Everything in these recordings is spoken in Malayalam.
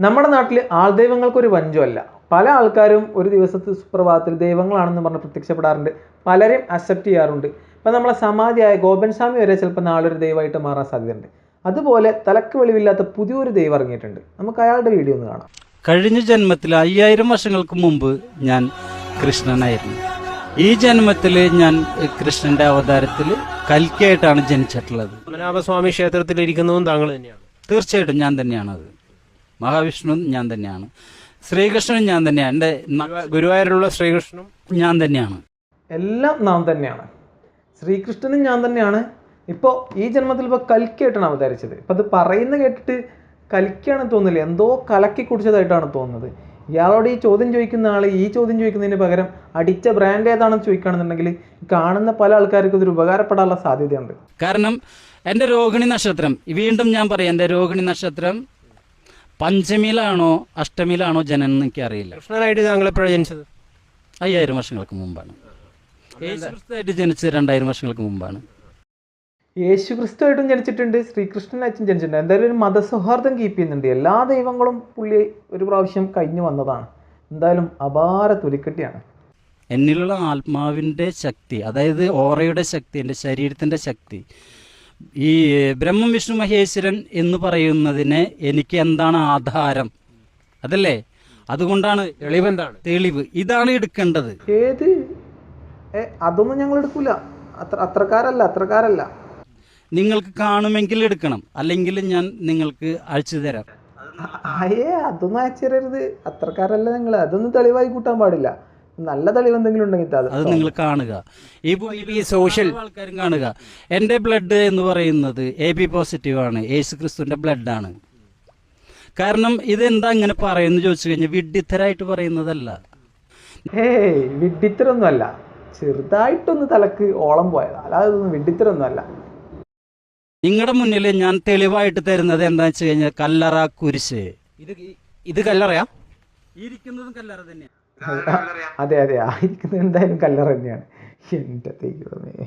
നമ്മുടെ നാട്ടിൽ ആൾദൈവങ്ങൾക്കൊരു വഞ്ചമല്ല പല ആൾക്കാരും ഒരു ദിവസത്തെ സുപ്രഭാതത്തിൽ ദൈവങ്ങളാണെന്ന് പറഞ്ഞ് പ്രത്യക്ഷപ്പെടാറുണ്ട്. പലരും അക്സെപ്റ്റ് ചെയ്യാറുണ്ട്. ഇപ്പം നമ്മളെ സമാധിയായ ഗോപൻ സ്വാമി വരെ ചിലപ്പോൾ നാളെ ഒരു ദൈവമായിട്ട് മാറാൻ സാധ്യതയുണ്ട്. അതുപോലെ തലക്ക് വെളിവില്ലാത്ത പുതിയൊരു ദൈവം ഇറങ്ങിയിട്ടുണ്ട്. നമുക്ക് അയാളുടെ വീഡിയോ ഒന്ന് കാണാം. കഴിഞ്ഞ ജന്മത്തിൽ അയ്യായിരം വർഷങ്ങൾക്ക് മുമ്പ് ഞാൻ കൃഷ്ണനായിരുന്നു. ഈ ജന്മത്തിൽ ഞാൻ കൃഷ്ണന്റെ അവതാരത്തിൽ കൽക്കിയായിട്ടാണ് ജനിച്ചിട്ടുള്ളത്. പത്മനാഭസ്വാമി ക്ഷേത്രത്തിൽ ഇരിക്കുന്നതും താങ്കൾ തന്നെയാണ്. തീർച്ചയായിട്ടും ഞാൻ തന്നെയാണത്. മഹാവിഷ്ണു ഞാൻ തന്നെയാണ്. ശ്രീകൃഷ്ണനും ഞാൻ തന്നെയാണ്. എന്റെ ഗുരുവായൂരിലുള്ള ശ്രീകൃഷ്ണനും ഞാൻ തന്നെയാണ്. എല്ലാം നാം തന്നെയാണ്. ശ്രീകൃഷ്ണനും ഞാൻ തന്നെയാണ്. ഇപ്പോൾ ഈ ജന്മത്തിൽ ഇപ്പോൾ കൽക്കിയായിട്ടാണ് അവതരിച്ചത്. ഇപ്പം അത് പറയുന്ന കേട്ടിട്ട് കൽക്കിയാണ് തോന്നില്ല എന്തോ കലക്കി കുടിച്ചതായിട്ടാണ് തോന്നുന്നത്. ഇയാളോട് ഈ ചോദ്യം ചോദിക്കുന്ന ആൾ ഈ ചോദ്യം ചോദിക്കുന്നതിന് പകരം അടിച്ച ബ്രാൻഡ് ഏതാണെന്ന് ചോദിക്കുകയാണെന്നുണ്ടെങ്കിൽ കാണുന്ന പല ആൾക്കാർക്കും ഇതൊരു ഉപകാരപ്പെടാനുള്ള സാധ്യതയുണ്ട്. കാരണം എന്റെ രോഹിണി നക്ഷത്രം വീണ്ടും ഞാൻ പറയാം എന്റെ രോഹിണി നക്ഷത്രം പഞ്ചമിയിലാണോ അഷ്ടമിയിലാണോ ജനനം എന്ന് എനിക്കറിയില്ല കൃഷ്ണനായിട്ട് താങ്കൾ എപ്പോഴാണ് ജനിച്ചത്? അയ്യായിരം വർഷങ്ങൾക്ക് മുമ്പാണ്. യേശുക്രിസ്തുവായിട്ട് ജനിച്ചത് രണ്ടായിരം വർഷങ്ങൾക്ക് മുമ്പാണ്. യേശു ക്രിസ്തുവായിട്ടും ജനിച്ചിട്ടുണ്ട് ശ്രീകൃഷ്ണനായിട്ടും ജനിച്ചിട്ടുണ്ട്. എന്തായാലും ഒരു മതസൗഹാർദ്ദം കീപ്പ് ചെയ്യുന്നുണ്ട്. എല്ലാ ദൈവങ്ങളും പുള്ളി ഒരു പ്രാവശ്യം കഴിഞ്ഞു വന്നതാണ്. എന്തായാലും അപാര തൊലിക്കെട്ടിയാണ്. എന്നിലുള്ള ആത്മാവിന്റെ ശക്തി അതായത് ഓറയുടെ ശക്തി എന്റെ ശരീരത്തിന്റെ ശക്തി ഈ ബ്രഹ്മം വിഷ്ണു മഹേശ്വരൻ എന്ന് പറയുന്നതിന് എനിക്ക് എന്താണ് ആധാരം? അതല്ലേ? അതുകൊണ്ടാണ് തെളിവെന്താണ്? തെളിവ്. ഇതാണ് എടുക്കേണ്ടത്. ഏത്? അതൊന്നും ഞങ്ങൾ എടുക്കൂല. അത്ര അത്രക്കാരല്ല അത്രക്കാരല്ല. നിങ്ങൾക്ക് കാണുമെങ്കിൽ എടുക്കണം. അല്ലെങ്കിൽ ഞാൻ നിങ്ങൾക്ക് അയച്ചു തരാം. അയ്യേ അതൊന്നും അയച്ചു തരരുത്. അത്രക്കാരല്ല നിങ്ങൾ അതൊന്നും തെളിവായി കൂട്ടാൻ പാടില്ല. നല്ല തെളിവ് എന്തെങ്കിലും ഉണ്ടെങ്കിൽ അത് നിങ്ങൾ കാണുക. ഈ ഈ social- ആൾക്കാരും കാണുക. എന്റെ ബ്ലഡ് എന്ന് പറയുന്നത് എ ബി പോസിറ്റീവ് ആണ്. യേശു ക്രിസ്തുവിന്റെ ബ്ലഡാണ് കാരണം ഇതെന്താ ഇങ്ങനെ പറയുന്നു ചോദിച്ചു കഴിഞ്ഞാൽ വിഡ്ഢിത്തരായിട്ട് പറയുന്നതല്ല. ഏയ് വിഡ്ഢിത്തരൊന്നും അല്ല ചെറുതായിട്ടൊന്ന് തലക്ക് ഓളം പോയത്. അല്ലാതെ ഇതൊന്നും വിഡ്ഢിത്തരൊന്നും അല്ല നിങ്ങളുടെ മുന്നിൽ ഞാൻ തെളിവായിട്ട് തരുന്നത് എന്താ വെച്ച് കഴിഞ്ഞാൽ കല്ലറ കുരിശ്. ഇത് ഇത് കല്ലറയാ? ഇരിക്കുന്നതും കല്ലറ തന്നെയാണ് അതെ അതെ. ആയിരിക്കുന്നത് എന്തായാലും കല്ലറ തന്നെയാണ്. എന്റെ ദൈവമേ.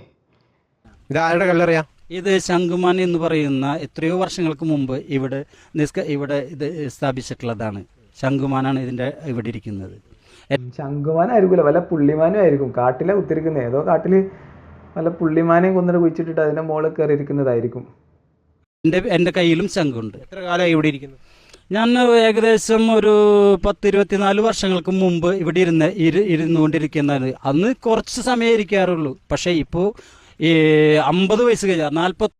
ഇത് കല്ലറിയാ? ഇത് ശംഖുമാൻ എന്ന് പറയുന്ന എത്രയോ വർഷങ്ങൾക്ക് മുമ്പ് ഇവിടെ നിസ്ക ഇവിടെ ഇത് സ്ഥാപിച്ചിട്ടുള്ളതാണ്. ശംഖുമാനാണ് ഇതിന്റെ ഇവിടെ ഇരിക്കുന്നത്. ശംഖുമാനായിരിക്കില്ല വല്ല പുള്ളിമാനും ആയിരിക്കും. കാട്ടിലെ കുത്തിരിക്കുന്നത് ഏതോ കാട്ടിൽ വല്ല പുള്ളിമാനെയും കൊന്നിട്ട് കുഴിച്ചിട്ടിട്ട് അതിന്റെ മുകളിൽ കയറി ഇരിക്കുന്നതായിരിക്കും എന്റെ എന്റെ കയ്യിലും ശംഖുണ്ട്. എത്ര കാലമായി ഇവിടെ ഇരിക്കുന്നു? ഞാൻ ഏകദേശം ഒരു പത്ത് ഇരുപത്തിനാല് വർഷങ്ങൾക്ക് മുമ്പ് ഇവിടെ ഇരുന്ന് ഇരു ഇരുന്നുകൊണ്ടിരിക്കുന്നത് അന്ന് കുറച്ച് സമയം ഇരിക്കാറുള്ളൂ. പക്ഷേ ഇപ്പോൾ ഈ അമ്പത് വയസ്സ് കഴിഞ്ഞ നാൽപ്പത്തി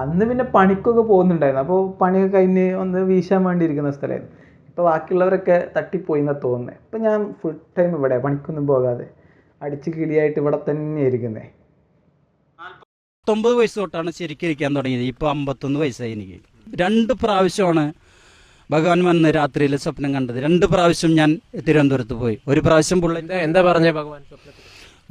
അന്ന് പിന്നെ പണിക്കൊക്കെ പോകുന്നുണ്ടായിരുന്നു. അപ്പോൾ പണിയൊക്കെ കഴിഞ്ഞ് ഒന്ന് വീശാൻ വേണ്ടിയിരിക്കുന്ന സ്ഥലമായിരുന്നു. ഇപ്പോൾ ബാക്കിയുള്ളവരൊക്കെ തട്ടിപ്പോയി എന്നാണ് തോന്നുന്നത് ഇപ്പം ഞാൻ ഫുൾ ടൈം ഇവിടെ പണിക്കൊന്നും പോകാതെ അടിച്ച് കിളിയായിട്ട് ഇവിടെ തന്നെ ഇരിക്കുന്നത് പത്തൊമ്പത് വയസ്സ് തൊട്ടാണ് ശരിക്കും ഇരിക്കാൻ തുടങ്ങിയത്. ഇപ്പോൾ അമ്പത്തൊന്ന് വയസ്സായി എനിക്ക്. രണ്ട് പ്രാവശ്യമാണ് ഭഗവാൻ വന്ന് രാത്രിയിൽ സ്വപ്നം കണ്ടത്. രണ്ട് പ്രാവശ്യം ഞാൻ തിരുവനന്തപുരത്ത് പോയി. ഒരു പ്രാവശ്യം പുള്ളി എന്താ പറഞ്ഞ ഭഗവാൻ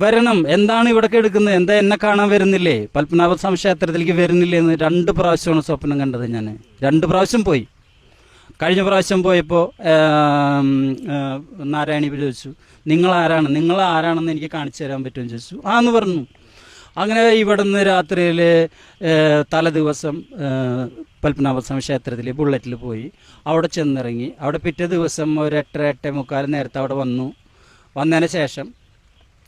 വരണം. എന്താണ് ഇവിടെ എടുക്കുന്നത്? എന്താ എന്നെ കാണാൻ വരുന്നില്ലേ? പത്മനാഭ സ്വാമി ക്ഷേത്രത്തിലേക്ക് വരുന്നില്ലേ എന്ന് രണ്ട് പ്രാവശ്യമാണ് സ്വപ്നം കണ്ടത് ഞാൻ രണ്ട് പ്രാവശ്യം പോയി. കഴിഞ്ഞ പ്രാവശ്യം പോയപ്പോൾ നാരായണി ചോദിച്ചു നിങ്ങൾ ആരാണ്? നിങ്ങൾ ആരാണെന്ന് എനിക്ക് കാണിച്ചു തരാൻ പറ്റുമെന്ന് ചോദിച്ചു. ആ എന്ന് പറഞ്ഞു. അങ്ങനെ ഇവിടുന്ന് രാത്രിയിൽ തലേദിവസം പത്മനാഭസ്വാമി ക്ഷേത്രത്തിൽ ബുള്ളറ്റിൽ പോയി. അവിടെ ചെന്നിറങ്ങി. അവിടെ പിറ്റേ ദിവസം ഒരു എട്ടര എട്ടേ മുക്കാൽ നേരത്തെ അവിടെ വന്നു. വന്നതിന് ശേഷം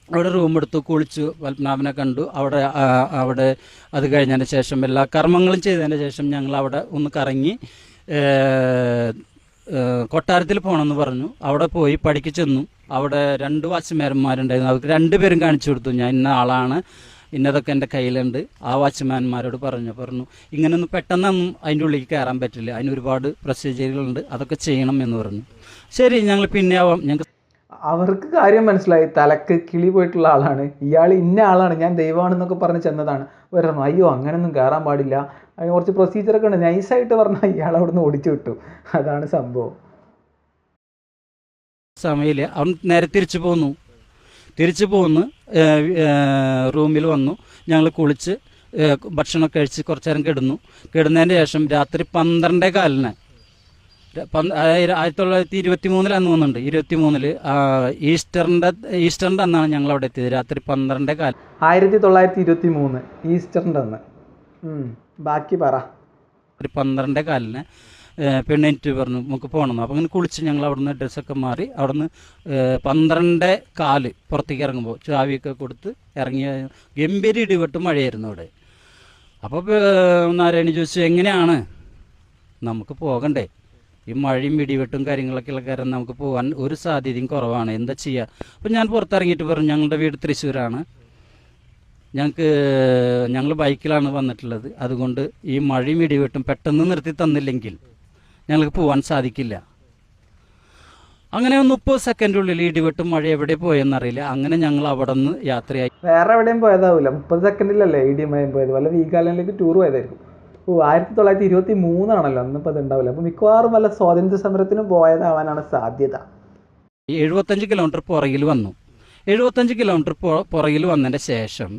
അവിടെ റൂം എടുത്തു കുളിച്ചു. പത്മനാഭനെ കണ്ടു. അവിടെ അവിടെ അത് കഴിഞ്ഞതിന് ശേഷം എല്ലാ കർമ്മങ്ങളും ചെയ്തതിന് ശേഷം ഞങ്ങൾ അവിടെ ഒന്ന് കറങ്ങി കൊട്ടാരത്തിൽ പോകണമെന്ന് പറഞ്ഞു. അവിടെ പോയി പഠിക്ക് ചെന്നു. അവിടെ രണ്ട് വാച്ച്മാരന്മാരുണ്ടായിരുന്നു അവർക്ക് രണ്ടുപേരും കാണിച്ചു കൊടുത്തു. ഞാൻ ഇന്ന ആളാണ്. ഇന്നതൊക്കെ എന്റെ കയ്യിലുണ്ട്. ആ വാച്ച്മാൻമാരോട് പറഞ്ഞു പറഞ്ഞു ഇങ്ങനെയൊന്നും പെട്ടെന്നൊന്നും അതിന്റെ ഉള്ളിൽ കയറാൻ പറ്റില്ല. അതിന് ഒരുപാട് പ്രൊസീജിയറുകളുണ്ട് അതൊക്കെ ചെയ്യണം എന്ന് പറഞ്ഞു. ശരി ഞങ്ങൾ പിന്നെ ആവാം ഞങ്ങൾക്ക് അവർക്ക് കാര്യം മനസ്സിലായി. തലക്ക് കിളി പോയിട്ടുള്ള ആളാണ്. ഇയാൾ ഇന്ന ആളാണ്. ഞാൻ ദൈവമാണെന്നൊക്കെ പറഞ്ഞ് ചെന്നതാണ്. വരണം അയ്യോ അങ്ങനെയൊന്നും കയറാൻ പാടില്ല. അതിന് കുറച്ച് പ്രൊസീജിയറൊക്കെ ഉണ്ട്. നൈസായിട്ട് പറഞ്ഞാൽ ഇയാൾ അവിടെ നിന്ന് ഓടിച്ചു വിട്ടു. അതാണ് സംഭവം. സമയമില്ല. അവൻ നേരെ തിരിച്ചു പോന്നു. തിരിച്ചു പോന്ന് റൂമിൽ വന്നു. ഞങ്ങൾ കുളിച്ച് ഭക്ഷണം ഭക്ഷണമൊക്കെ കഴിച്ച് കുറച്ച് നേരം കിടന്നു. കിടന്നതിന് ശേഷം രാത്രി പന്ത്രണ്ടേ കാലിന്. ആയിരത്തി തൊള്ളായിരത്തി ഇരുപത്തി മൂന്നിലാന്ന് തോന്നുന്നുണ്ട് ഇരുപത്തി മൂന്നിൽ ഈസ്റ്ററിന്റെ ഈസ്റ്ററിന്റെ അന്നാണ് ഞങ്ങൾ അവിടെ എത്തിയത്. രാത്രി പന്ത്രണ്ടേ കാലം ആയിരത്തി തൊള്ളായിരത്തി ഇരുപത്തി മൂന്ന് ഈസ്റ്ററിന്റെ അന്ന് ബാക്കി പറ. ഒരു പന്ത്രണ്ടേ കാലിന്. പെണ്ണിട്ട് പറഞ്ഞു നമുക്ക് പോകണം അപ്പോൾ അങ്ങനെ കുളിച്ച് ഞങ്ങൾ അവിടുന്ന് ഡ്രസ്സൊക്കെ മാറി അവിടുന്ന് പന്ത്രണ്ട് കാൽ പുറത്തേക്ക് ഇറങ്ങുമ്പോൾ ചാവിയൊക്കെ കൊടുത്ത് ഇറങ്ങിയ ഗംഭീര ഇടിവെട്ട് മഴയായിരുന്നു അവിടെ. അപ്പോൾ നാരായണി ചോദിച്ചു എങ്ങനെയാണ്? നമുക്ക് പോകണ്ടേ. ഈ മഴയും ഇടിവെട്ടും കാര്യങ്ങളൊക്കെ ഉള്ള കാര്യം നമുക്ക് പോകാൻ ഒരു സാധ്യതയും കുറവാണ്. എന്താ ചെയ്യുക അപ്പം ഞാൻ പുറത്തിറങ്ങിയിട്ട് പറഞ്ഞു ഞങ്ങളുടെ വീട് തൃശ്ശൂരാണ്. ഞങ്ങൾക്ക് ഞങ്ങൾ ബൈക്കിലാണ് വന്നിട്ടുള്ളത്. അതുകൊണ്ട് ഈ മഴയും ഇടിവെട്ടും പെട്ടെന്ന് നിർത്തി തന്നില്ലെങ്കിൽ ഞങ്ങൾക്ക് പോകാൻ സാധിക്കില്ല. അങ്ങനെ മുപ്പത് സെക്കൻഡുള്ളിൽ ഇടിവെട്ടും മഴ എവിടെ പോയെന്നറിയില്ല. അങ്ങനെ ഞങ്ങൾ അവിടെ നിന്ന് യാത്രയായി. വേറെ എവിടെയും പോയതാവില്ല മുപ്പത് സെക്കൻഡിലല്ലേ ഇടി മഴയും പോയത്. വല്ല വീഗാലൻഡിലേക്ക് ടൂർ പോയതായിരിക്കും. ഓ ആയിരത്തി തൊള്ളായിരത്തി ഇരുപത്തി മൂന്നാണല്ലോ അന്നിപ്പോൾ അത് ഉണ്ടാവില്ല. അപ്പോൾ മിക്കവാറും വല്ല സ്വാതന്ത്ര്യ സമരത്തിന് പോയതാവാനാണ് സാധ്യത. എഴുപത്തഞ്ച് കിലോമീറ്റർ പുറകിൽ വന്നു. എഴുപത്തഞ്ച് കിലോമീറ്റർ പുറകിൽ വന്നതിന്റെ ശേഷം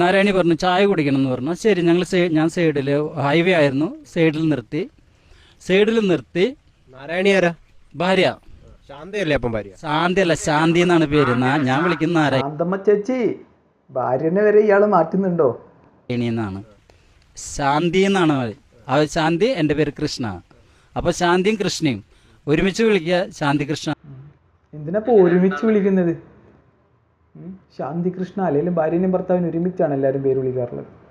നാരായണി പറഞ്ഞു ചായ കുടിക്കണം എന്ന് പറഞ്ഞു. ശരി ഞങ്ങൾ ഞാൻ സൈഡിൽ ഹൈവേ ആയിരുന്നു. സൈഡിൽ നിർത്തി. സൈഡിൽ നിർത്തി. നാരായണി ആരാ? ഭാര്യ. ശാന്തയല്ലേ അപ്പം ഭാര്യ? ശാന്തി അല്ല ശാന്തി എന്നാണ് പേര്. നാ- ഞാൻ വിളിക്കുന്ന നാരായണി ശാന്തമ്മ ചേച്ചി ഭാര്യനെ വരെ ഇയാൾ മാറ്റുന്നുണ്ടോ? എന്നാണ്. ശാന്തി എന്നാണ് അവർ. ആ ശാന്തി എന്റെ പേര് കൃഷ്ണ. അപ്പോൾ ശാന്തിയും കൃഷ്ണയും ഒരുമിച്ച് വിളിക്കുക ശാന്തി കൃഷ്ണ. എന്തിനാ ഒരുമിച്ച് വിളിക്കുന്നത്? ഉം? ശാന്തി കൃഷ്ണ അല്ലെങ്കിലും ഭാര്യനെയും ഭർത്താവിനും ഒരുമിച്ചാണ് എല്ലാരും പേര് വിളിക്കാറുള്ളത്.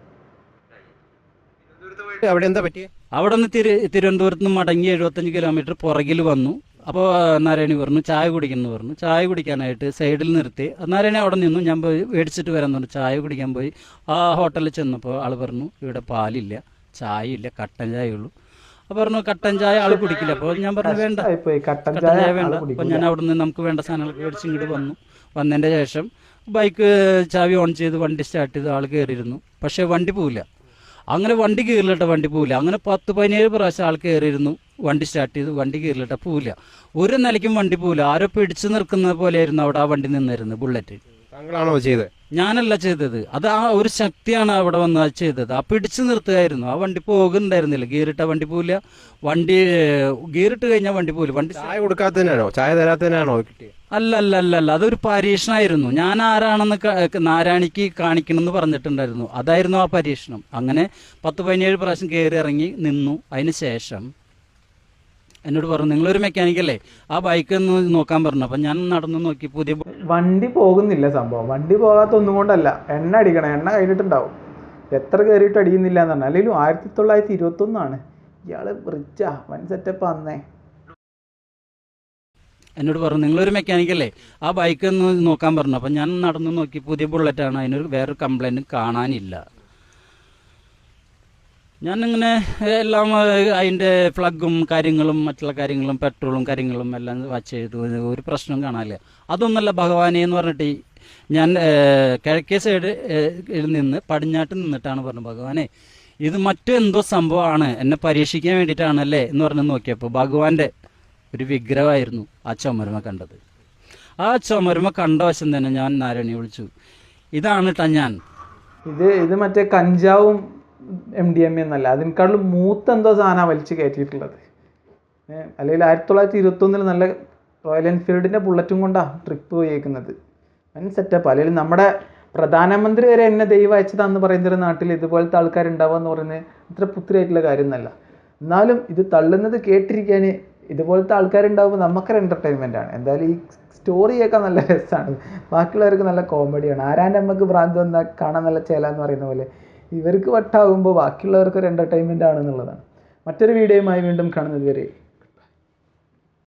അവിടെ എന്താ പറ്റിയേ? അവിടെ നിന്ന് തിരു തിരുവനന്തപുരത്ത് നിന്ന് മടങ്ങി എഴുപത്തഞ്ച് കിലോമീറ്റർ പുറകിൽ വന്നു. അപ്പോൾ നാരായണി പറഞ്ഞു ചായ കുടിക്കുന്നു പറഞ്ഞു. ചായ കുടിക്കാനായിട്ട് സൈഡിൽ നിർത്തി. നാരായണി അവിടെ നിന്നു. ഞാൻ പോയി മേടിച്ചിട്ട് വരാൻ പറഞ്ഞു. ചായ കുടിക്കാൻ പോയി. ആ ഹോട്ടലിൽ ചെന്നപ്പോൾ ആൾ പറഞ്ഞു ഇവിടെ പാലില്ല ചായ ഇല്ല കട്ടൻ ചായ ഉള്ളൂ. അപ്പോൾ പറഞ്ഞു കട്ടൻ ചായ ആൾ കുടിക്കില്ല. അപ്പോൾ ഞാൻ പറഞ്ഞു വേണ്ട കട്ടൻ ചായ വേണ്ട. അപ്പോൾ ഞാൻ അവിടെ നിന്ന് നമുക്ക് വേണ്ട സാധനങ്ങളൊക്കെ മേടിച്ച് ഇങ്ങോട്ട് വന്നു. വന്നതിന്റെ ശേഷം ബൈക്ക് ചാവി ഓൺ ചെയ്ത് വണ്ടി സ്റ്റാർട്ട് ചെയ്ത് ആൾ കയറിയിരുന്നു പക്ഷേ വണ്ടി പോവില്ല. അങ്ങനെ വണ്ടി കീറിലിട്ട വണ്ടി പോവില്ല. അങ്ങനെ പത്ത് പതിനേഴ് പ്രാവശ്യം ആൾ കയറിയിരുന്നു വണ്ടി സ്റ്റാർട്ട് ചെയ്ത് വണ്ടി കീറിലിട്ട പോവില്ല. ഒരു നിലയ്ക്കും വണ്ടി പോവില്ല. ആരോ പിടിച്ചു നിൽക്കുന്ന പോലെയായിരുന്നു അവിടെ ആ വണ്ടി നിന്നിരുന്നത് ബുള്ളറ്റ് താങ്കളാണോ ചെയ്തത്? ഞാനല്ല ചെയ്തത്. അത് ആ ഒരു ശക്തിയാണ് അവിടെ വന്ന് ചെയ്തത്. ആ പിടിച്ചു നിർത്തുകയായിരുന്നു. ആ വണ്ടി പോകുന്നുണ്ടായിരുന്നില്ല. ഗീറിട്ട വണ്ടി പോവില്ല. വണ്ടി ഗീറിട്ട് കഴിഞ്ഞാൽ വണ്ടി പോവില്ല. വണ്ടി ചായ കൊടുക്കാത്തതിനാണോ? ചായ തരാത്തതിനാണോ കിട്ടിയത്? അല്ല അല്ല അല്ല അല്ല അതൊരു പരീക്ഷണമായിരുന്നു ഞാൻ ആരാണെന്ന് നാരായണിക്ക് കാണിക്കണമെന്ന് പറഞ്ഞിട്ടുണ്ടായിരുന്നു. അതായിരുന്നു ആ പരീക്ഷണം. അങ്ങനെ പത്ത് പതിനേഴ് പ്രാവശ്യം കയറി ഇറങ്ങി നിന്നു. അതിന് ശേഷം എന്നോട് പറഞ്ഞു നിങ്ങളൊരു മെക്കാനിക്കല്ലേ ആ ബൈക്ക് ഒന്ന് നോക്കാൻ പറഞ്ഞു. അപ്പം ഞാൻ നടന്നു നോക്കി പുതിയ വണ്ടി പോകുന്നില്ല സംഭവം. വണ്ടി പോകാത്ത ഒന്നും കൊണ്ടല്ല. എണ്ണ അടിക്കണം. എണ്ണ കഴിഞ്ഞിട്ടുണ്ടാവും. എത്ര കയറിയിട്ട് അടിയുന്നില്ല എന്ന് പറഞ്ഞാൽ അല്ലെങ്കിലും ആയിരത്തി തൊള്ളായിരത്തി ഇരുപത്തൊന്നാണ്. ഇയാൾ റിച്ചാ വൻ സെറ്റപ്പ് അന്നേ എന്നോട് പറഞ്ഞു നിങ്ങളൊരു മെക്കാനിക്കല്ലേ ആ ബൈക്ക് ഒന്ന് നോക്കാൻ പറഞ്ഞു. അപ്പം ഞാൻ നടന്നു നോക്കി പുതിയ ബുള്ളറ്റാണ് അതിനൊരു വേറൊരു കംപ്ലൈന്റും കാണാനില്ല. ഞാൻ ഞാനിങ്ങനെ എല്ലാം അതിന്റെ പ്ലഗും കാര്യങ്ങളും മറ്റുള്ള കാര്യങ്ങളും പെട്രോളും കാര്യങ്ങളും എല്ലാം വാച്ച് ചെയ്തു ഒരു പ്രശ്നവും കാണാനില്ല. അതൊന്നല്ല ഭഗവാനെ എന്ന് പറഞ്ഞിട്ട് ഞാൻ കിഴക്കേ സൈഡ് നിന്ന് പടിഞ്ഞാട്ട് നിന്നിട്ടാണ് പറഞ്ഞു ഭഗവാനെ ഇത് മറ്റെന്തോ സംഭവമാണ്. എന്നെ പരീക്ഷിക്കാൻ വേണ്ടിയിട്ടാണല്ലേ? എന്ന് പറഞ്ഞ് നോക്കിയപ്പോൾ ഭഗവാന്റെ ഒരു വിഗ്രഹമായിരുന്നു ആ ചുമരുമ കണ്ടത്. ആ ചുമരുമ കണ്ട വശം തന്നെ ഞാൻ നാരായണി വിളിച്ചു. ഇതാണ് ട്ടാ ഞാൻ ഇത് ഇത് മറ്റേ കഞ്ചാവും എം ഡി എം എന്നല്ല. അതിനേക്കാളും മൂത്ത എന്തോ സാധനമാണ് വലിച്ച് കയറ്റിയിട്ടുള്ളത്. അല്ലെങ്കിൽ ആയിരത്തി തൊള്ളായിരത്തി ഇരുപത്തൊന്നിൽ നല്ല റോയൽ എൻഫീൽഡിന്റെ ബുള്ളറ്റും കൊണ്ടാണ് ട്രിപ്പ് പോയേക്കുന്നത് അതിന് സെറ്റപ്പ് അല്ലെങ്കിൽ നമ്മുടെ പ്രധാനമന്ത്രി വരെ എന്നെ ദൈവം അയച്ചതാന്ന് പറയുന്ന ഒരു നാട്ടിൽ ഇതുപോലത്തെ ആൾക്കാരുണ്ടാവുക എന്ന് പറയുന്നത് അത്ര പുത്തിരായിട്ടുള്ള കാര്യമൊന്നുമല്ല എന്നാലും ഇത് തള്ളുന്നത് കേട്ടിരിക്കാൻ ഇതുപോലത്തെ ആൾക്കാരുണ്ടാവുമ്പോൾ നമുക്കൊരു എന്റർടൈൻമെന്റ് ആണ്. എന്തായാലും ഈ സ്റ്റോറിയൊക്കെ നല്ല രസമാണ് ബാക്കിയുള്ളവർക്ക് നല്ല കോമഡിയാണ് ആരാന്റെ അമ്മയ്ക്ക് ഭ്രാന്ത് വന്നാൽ കാണാൻ നല്ല ചേല എന്ന് പറയുന്ന പോലെ ഇവർക്ക് വട്ടാകുമ്പോൾ ബാക്കിയുള്ളവർക്ക് ഒരു എന്റർടൈൻമെന്റ് ആണെന്നുള്ളതാണ്. മറ്റൊരു വീഡിയോയുമായി വീണ്ടും കാണുന്നത് വരെ